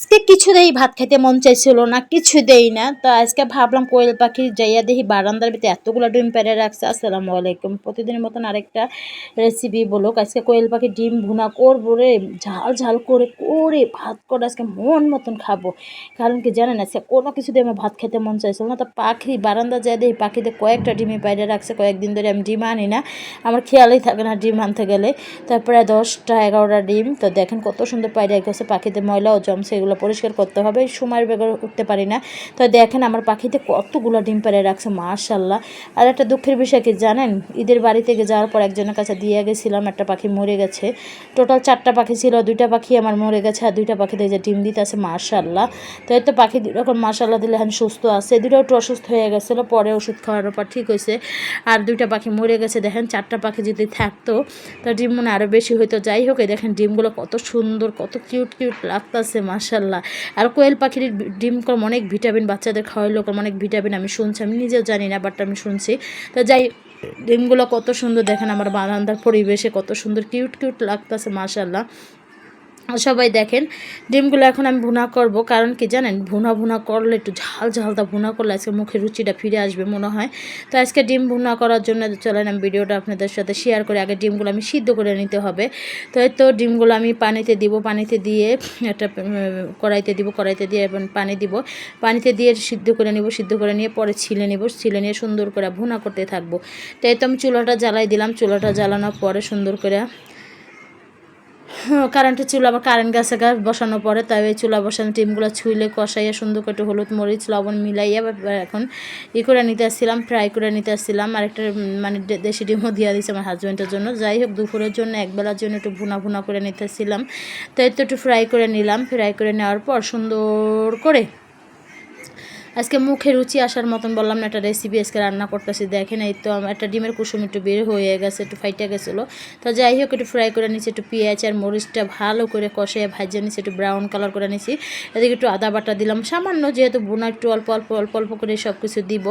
আজকে কিছুতেই ভাত খেতে মন চাইছিল না কিছু দেই না। তো আজকে ভাবলাম কোয়েল পাখি যাইয়া দেখি বারান্দার ভিতরে এতগুলো ডিম পেরে রাখছে। আসসালামু আলাইকুম। প্রতিদিনের মতন আরেকটা রেসিপি বলুক। আজকে কোয়েল পাখি ডিম ভুনা করব রে, ঝাল ঝাল করে করে ভাত করে আজকে মন মতন খাব। কারণ কি জানেন, আজকে কোনো কিছু দিয়ে আমার ভাত খেতে মন চাইছিল না। তো পাখি বারান্দা যায় দেখি পাখিতে কয়েকটা ডিমে বাইরে রাখছে। কয়েকদিন ধরে আমি ডিম আনি না। আমার খেয়ালই থাকে না ডিম আনতে গেলে। তারপরে দশটা, এগারোটা ডিম। তো দেখেন কত সুন্দর পায়রা গেছে পাখিতে ময়লাও জমছে, এগুলো পরিষ্কার করতে হবে। সময়ের বেগর উঠতে পারি না। তো দেখেন আমার পাখিতে কতগুলো ডিম পেরে রাখছে মার্শাল্লাহ আর একটা দুঃখের বিষয় কি জানেন? ঈদের বাড়ি থেকে যাওয়ার পর একজনের কাছে দিয়ে গেছিলাম, একটা পাখি মরে গেছে। টোটাল চারটা পাখি ছিল, দুইটা পাখি আমার মরে গেছে আর দুইটা পাখিতে যে ডিম দিতে আছে মার্শাল্লাহ তো এই তো পাখি দুরকম মার্শাল্লাহ দিলে এখন সুস্থ আছে। দুটো একটু অসুস্থ হয়ে গেছিল, পরে ওষুধ খাওয়ার পর ঠিক হয়েছে। আর দুইটা পাখি মরে গেছে, দেখেন চারটা পাখি যদি থাকতো তো ডিম মনে আরও বেশি হয়তো যাই হোক দেখেন ডিমগুলো কত সুন্দর, কত কিউট কিউট লাগতেছে মার্শাল্লাহ আর কোয়েল পাখির ডিম কম অনেক ভিটামিন বাচ্চাদের খাওয়াইলো কম অনেক ভিটামিন আমি শুনছি। আমি নিজেও জানি না বাট আমি শুনছি। তো যাই, ডিমগুলো কত সুন্দর দেখেন আমার বারান্দার পরিবেশে, কত সুন্দর কিউট কিউট লাগতেছে মার্শাল্লাহ সবাই দেখেন, ডিমগুলো এখন আমি ভুনা করব। কারণ কি জানেন, ভুনা ভুনা করলে একটু ঝাল ঝালটা ভুনা করলে আজকে মুখে রুচিটা ফিরে আসবে মনে হয়। তো আজকে ডিম ভুনা করার জন্য চলেন, আমি ভিডিওটা আপনাদের সাথে শেয়ার করে। আগে ডিমগুলো আমি সিদ্ধ করে নিতে হবে। তো এই তো ডিমগুলো আমি পানিতে দিব, পানিতে দিয়ে একটা কড়াইতে দিব, কড়াইতে দিয়ে এবং পানি দিব। পানিতে দিয়ে সিদ্ধ করে নিব, সিদ্ধ করে নিয়ে পরে ছিলে নিব। ছিলে নিয়ে সুন্দর করে ভুনা করতে থাকব। তো এই তো আমি চুলাটা জ্বালাই দিলাম। চুলাটা জ্বালানোর পরে সুন্দর করে কারেন্টের চুলা আবার কারেন্ট গাছে গাছ বসানো পরে, তাই ওই চুলা বসানো ডিমগুলো ছুইলে কষাইয়া সুন্দর করে হলুদ মরিচ, লবণ মিলাইয়া এখন ই করে নিতে আসছিলাম ফ্রাই করে নিতে আসছিলাম। আর একটা মানে দেশি ডিমও দিয়ে দিচ্ছে আমার হাজব্যান্ডের জন্য। যাই হোক, দুপুরের জন্য একবেলার জন্য একটু ভুনা ভুনা করে নিতে আসছিলাম। তো একটু ফ্রাই করে নিলাম। ফ্রাই করে নেওয়ার পর সুন্দর করে আজকে মুখে রুচি আসার মতন বললাম না, একটা রেসিপি আজকে রান্না করতেছি। দেখেন এই তো একটা ডিমের কুসুম একটু বের হয়ে গেছে, একটু ফাইটে গেছিল। তো যাই হোক, একটু ফ্রাই করে নিচ্ছি একটু পেঁয়াজ আর মরিচটা ভালো করে কষে ভাজিয়ে নিচ্ছি একটু ব্রাউন কালার করে নিচ্ছি এদিকে একটু আদা বাটা দিলাম। সামান্য যেহেতু বোনা একটু অল্প অল্প অল্প অল্প করে সব কিছু দিব।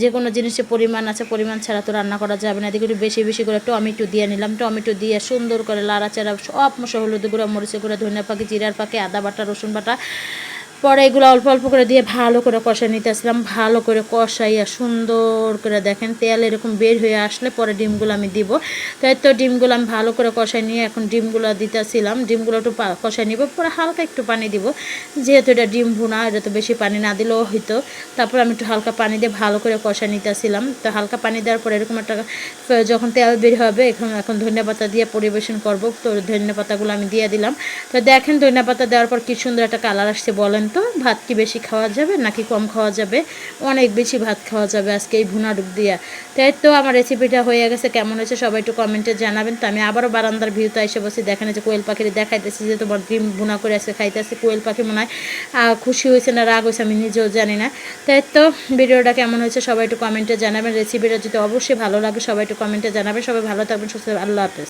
যে কোনো জিনিসের পরিমাণ আছে, পরিমাণ ছাড়া তো রান্না করা যাবে না। এদিকে একটু বেশি বেশি করে টমেটো দিয়ে নিলাম। টমেটো দিয়ে সুন্দর করে লাড়া লাড়াচাড়া, সব মশা হলুদ গুঁড়া, মরিচের গুঁড়া, ধনিয়া পাখি জিরার পাখি আদা বাটা, রসুন বাটা পরে এগুলো অল্প অল্প করে দিয়ে ভালো করে কষাই নিতে আসলাম ভালো করে কষাইয়া সুন্দর করে দেখেন তেল এরকম বের হয়ে আসলে পরে ডিমগুলো আমি দিব। তাই তো ডিমগুলো আমি ভালো করে কষাই নিয়ে এখন ডিমগুলো দিতেছিলাম, ডিমগুলো একটু কষাই নিব, পরে হালকা একটু পানি দিব। যেহেতু এটা ডিম ভুনা, এটা তো বেশি পানি না দিলেও হইতো। তারপর আমি একটু হালকা পানি দিয়ে ভালো করে কষাই নিতেছিলাম। তো হালকা পানি দেওয়ার পরে এরকম একটা যখন তেল বের হবে, এখন এখন ধনিয়া পাতা দিয়ে পরিবেশন করব। তো ধনিয়া পাতাগুলো আমি দিয়ে দিলাম। তো দেখেন ধনিয়া পাতা দেওয়ার পর কি সুন্দর একটা কালার আসছে বলেন তো ভাত কি বেশি খাওয়া যাবে নাকি কম খাওয়া যাবে? অনেক বেশি ভাত খাওয়া যাবে আজকে এই ভুনা ডুব দিয়া। তাই তো আমার রেসিপিটা হয়ে গেছে। কেমন হয়েছে সবাই একটু কমেন্টে জানাবেন। তো আমি আবারও বারান্দার ভিউতে এসে বসে দেখেন যে কোয়েল পাখির দেখাইতেছি যে তোমার ডিম ভুনা করে আজকে খাইতেছে কোয়েল পাখি মনে হয়। খুশি হয়েছে না রাগ হয়েছে আমি নিজেও জানি না। তাই তো ভিডিওটা কেমন হয়েছে সবাই একটু কমেন্টে জানাবেন। রেসিপিটা যদি অবশ্যই ভালো লাগে সবাই একটু কমেন্টে জানাবেন। সবাই ভালো থাকবেন, সুস্থ আল্লাহ হাফেজ।